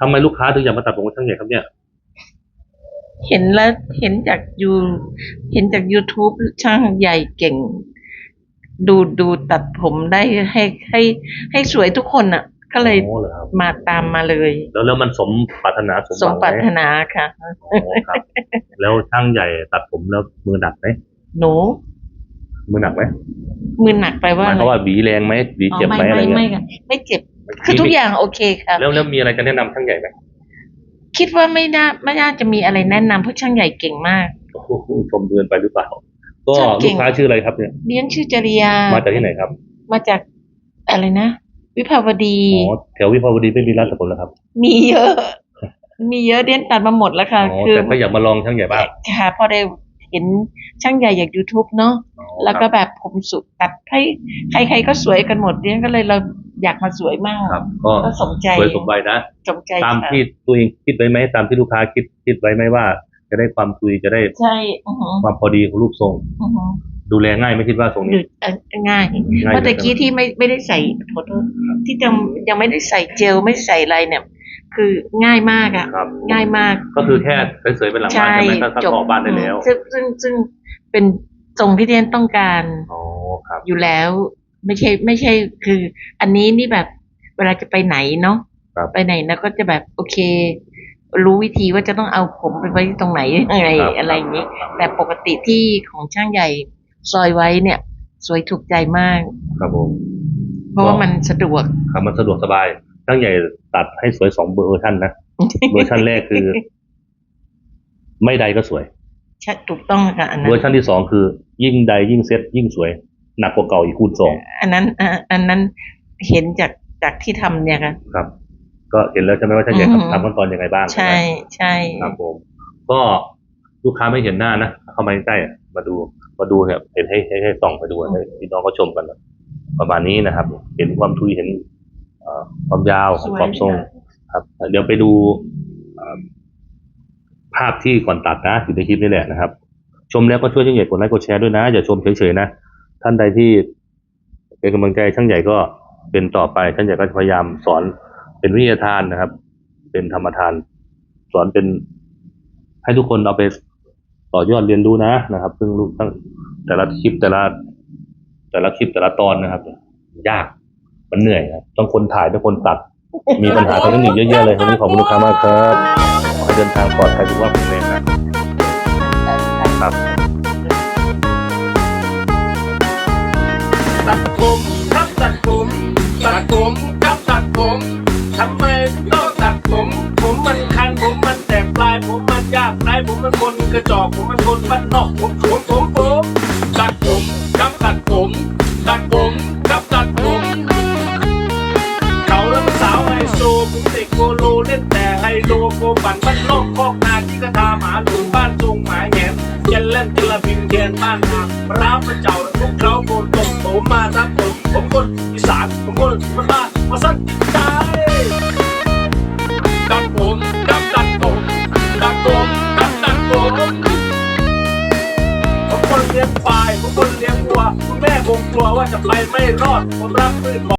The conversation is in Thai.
ทำไมลูกค้าถึงอยากมาตัดผมกับช่างใหญ่ครับเนี่ย เห็นแล้วเห็นจากยูเห็นจาก YouTube ช่างใหญ่เก่ง ดูดูตัดผมได้ให้ให้ให้สวยทุกคนอะ ก็เลยโอ้เหรอครับ มาตามมาเลย แล้วแล้วมันสมปรารถนาสมสหมวังปรารไหถมนาค่ะ อ๋อครับ แล้วช่างใหญ่ตัดผมแล้วมือหนักไหมหนู มือหนักไหมมือหนักไปหว่า มายความว่าหวีแรงไหมหวีอ๋อเจ็บไม่ไหมอะไรไม่ไม่เงี้ย ค่ะไม่เจ็บ คือทุกอย่างโอเคค่ะ แล้วแล้วมีอะไรจะแนะนำช่างใหญ่ไหมคิดว่าไม่น่าไม่น่าจะมีอะไรแนะนำเพราะช่างใหญ่เก่งมาก โอ้โหชมเกินไปหรือเปล่า ก็ช่างเก่ลูงกค้าชื่ออะไรครับเนี่ย เลี้ยงชื่อจริยา มาจากที่ไหนครับมาจากอะไรนะ วิภาวดี อ๋อแถววิภาวดีไม่มีร้านตัดผมแล้วครับมีเยอะ มีเยอะเดียนตัดมาหมดแล้วค่ะ อ๋อคือแต่ก็อยากมาลองช่างใหญ่บ้าง ค่ะพอได้ เห็นช่างใหญ่จาก YouTube เนาะอ๋อแล้วก็ครับแบบผมสุดตัดให้ใครๆก็สวยกันหมดเนี่ยก็เลยเราอยากมาสวยมากครับก็ก็สมใจสวยสมวัยนะสมใจตามค่ะที่ตัวเองคิดไว้ไหมตามที่ลูกค้าคิดคิดไว้ไหมว่า จะได้ความทุยจะได้ใช่อือหือความพอดีของรูปทรงอือหือดูแลง่ายไม่คิดว่าทรงหรืนี้อเอ่อง่ายง่ายเพราะตะกี้เลยที่ไม่ไม่ได้ใส่ขอโทษที่ยังยังไม่ได้ใส่เจลไม่ใส่อะไรเนี่ย คือง่ายมากอะครับ ง่ายมาก ก็คือแค่เฉยๆเป็นหลังบ้านใช่ใช่ไหมถ้าถ้าออกบ้านได้แล้วซึ่งซึ่งซึ่งเป็นทรงที่เดียนต้องการอ๋อครับอยู่แล้ว ไม่ใช่ไม่ใช่คือ อันนี้นี่แบบเวลาจะไปไหนเนาะครับไปไหนแล้วก็จะแบบโอเค รู้วิธีว่าจะต้องเอาผมไปไว้ตรงไหนยังไงครับอะไรอย่างนี้ครับแต่ปกติที่ของช่างใหญ่ซอยไว้เนี่ย สวยถูกใจมาก ครับผมเพราะว่ามันสะดวกครับมันสะดวกสบาย ช่างใหญ่ตัดให้สวยสองเวอร์ชันนะเวอร์ชันแรกคือ ไม่ใดก็สวยใช่ถูกต้องค่ะอันนั้เวอนร์ชันที่สองคือ ยิ่งใดยิ่งเซ็ตยิ่งสวย หนักกว่าเก่าอีกคูณสองอันนั้นอะอันนั้นเห็นจากจากที่ทำเนี่ยค่ะครับ ก็เห็นแล้วใช่ไหมว่าช่างใหญ่อืมทำขั้นตอนยังไงบ้าง ใช่ไหมใช่ครับผม ก็ลูกค้าไม่เห็นหน้านะเข้ามาใกล้ๆอะมาดูมาดูเนี่ยเห็นให้ให้ให้ส่องไปดูให้พี่น้องเขาชมกันนะประมาณนี้นะครับ เห็นความทุยเห็นเอ่อ ความยาวสวยความทรงครับ เดี๋ยวไปดูเอ่อภาพที่ก่อนตัดนะอยู่ในคลิปนี่แหละนะครับ ชมแล้วก็ช่วยช่างใหญ่กดไลค์กดแชร์ด้วยนะอย่าชมเฉยๆนะท่านใดที่เป็นกำลังใจช่างใหญ่ก็เป็นต่อไปช่างใหญ่ก็จะพยายามสอนเป็นวิทยาทานนะครับ เป็นธรรมทาน สอนเป็นให้ทุกคนเอาไปต่อยอดเรียนรู้นะนะครับ ซึ่งลูกทั้งแต่ละคลิปแต่ละ แต่ละคลิปแต่ละตอนนะครับ ยาก มันเหนื่อยครับต้องคนถ่ายต้องคนตัด มีปัญหาทางเทคนิคเยอะๆเลยวันนี้ขอบคุณลูกค้ามากครับขอให้เดินทางปลอดภัยทุกว่าผมเองนะครับตัดผมครับตัดผมตัดผมครับตัดผมทำไมต้องตัดผม ผมมันคันผมมันแตกปลายผมมันยากไรผมมันคนกระจอกผมมันคนบ้านนอกผมผมผมผมตัดผมครับตัดผมตัดผม โลโกปั่นบ้านนอกคกนาที่กระทาหมาหลุมบ้านทรงหมาแหงยันเล่นกิละพิงแกนบ้านนาร้าประเจ้าและพวกเขาโกนตกผมมาทับผมผมคนอีสานผมคนมันบ้านมาสั้นจิตใจตัดผมกับตัดผมตัดผมกับตัดผมผมคนเลี้ยงควายผมคนเลี้ยงวัวคุณแม่คงกลัวว่าจะไปไม่รอดผมรับมือ